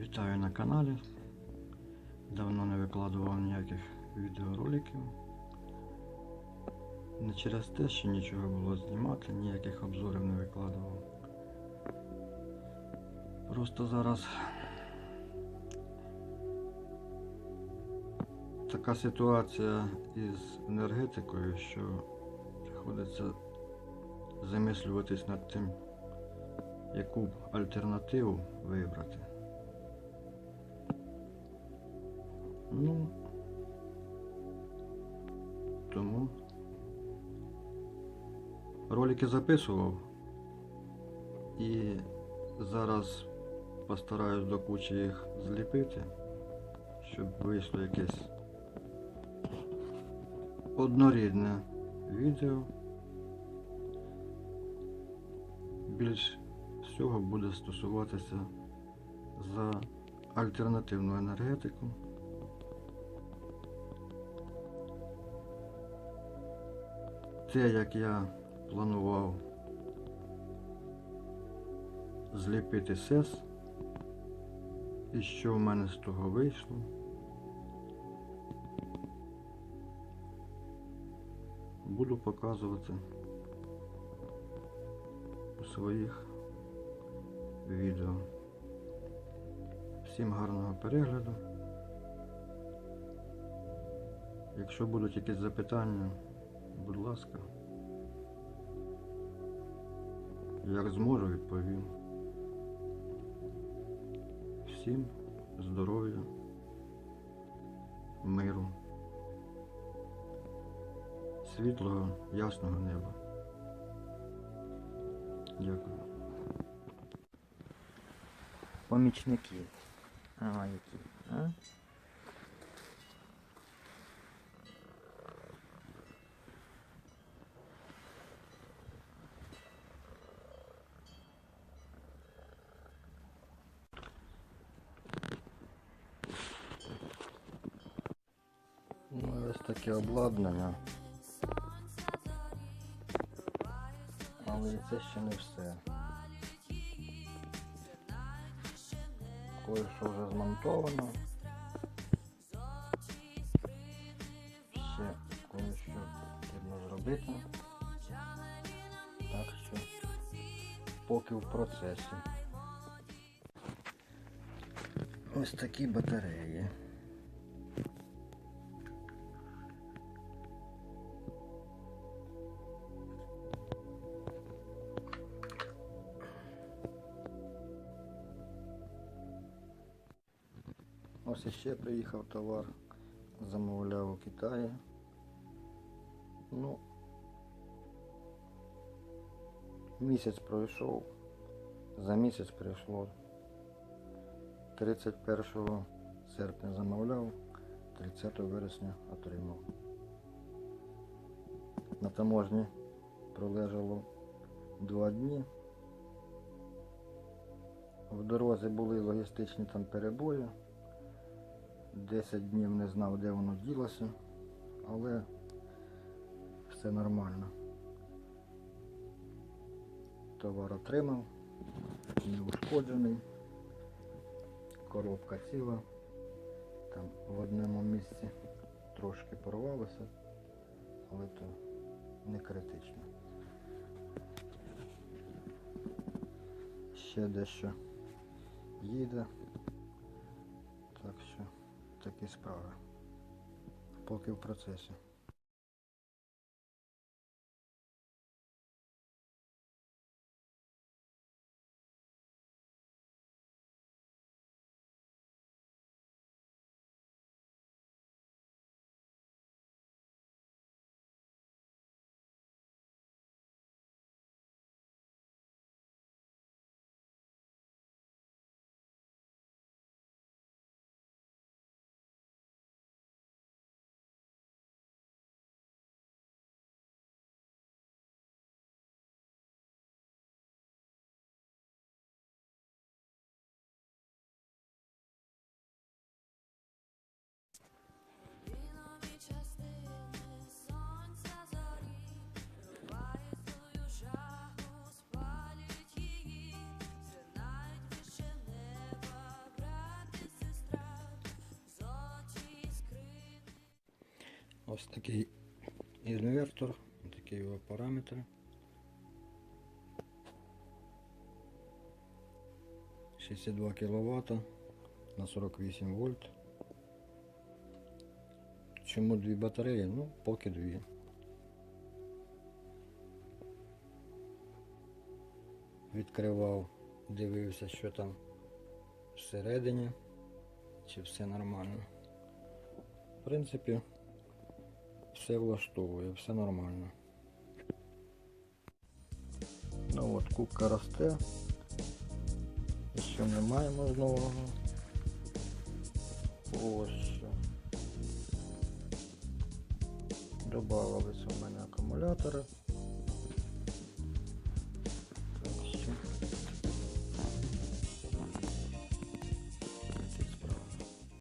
Вітаю на каналі. Давно не викладував ніяких відеороликів. Не через те, що нічого було знімати, ніяких обзорів не викладував. Просто зараз така ситуація із енергетикою, що приходиться замислюватись над тим, яку б альтернативу вибрати. Ну, тому ролики записував і зараз постараюсь до кучі їх зліпити, щоб вийшло якесь однорідне відео. Більш всього буде стосуватися за альтернативну енергетику. Те, як я планував зліпити сес, і що в мене з того вийшло. Буду показувати у своїх відео. Всім гарного перегляду. Якщо будуть якісь запитання, будь ласка. Як зможу, відповім. Всім здоров'я, миру, світлого, ясного неба. Дякую. Помічники. А, які? А? Ну, ось таке обладнання. Але це ще не все. Кое-що вже змонтовано. Ще кое-що потрібно зробити. Так що поки в процесі. Ось такі батареї. Ось іще приїхав товар, замовляв у Китаї. Ну, місяць пройшов, за місяць прийшло. 31 серпня замовляв, 30 вересня отримав. На таможні пролежало два дні. В дорозі були логістичні там перебої. 10 днів не знав, де воно ділося, але все нормально. Товар отримав, не ушкоджений, коробка ціла, там в одному місці трошки порвалося, але то не критично. Ще дещо їде, такі справи. Поки в процесі. Ось такий інвертор, такі його параметри. 62 кВт на 48 вольт. Чому дві батареї? Ну, поки дві. Відкривав, дивився, що там всередині, чи все нормально. В принципі, все влаштовує, все нормально. Ну от кубка росте. І що ми маємо з нового? Ось що. Добавилися в мене акумулятори.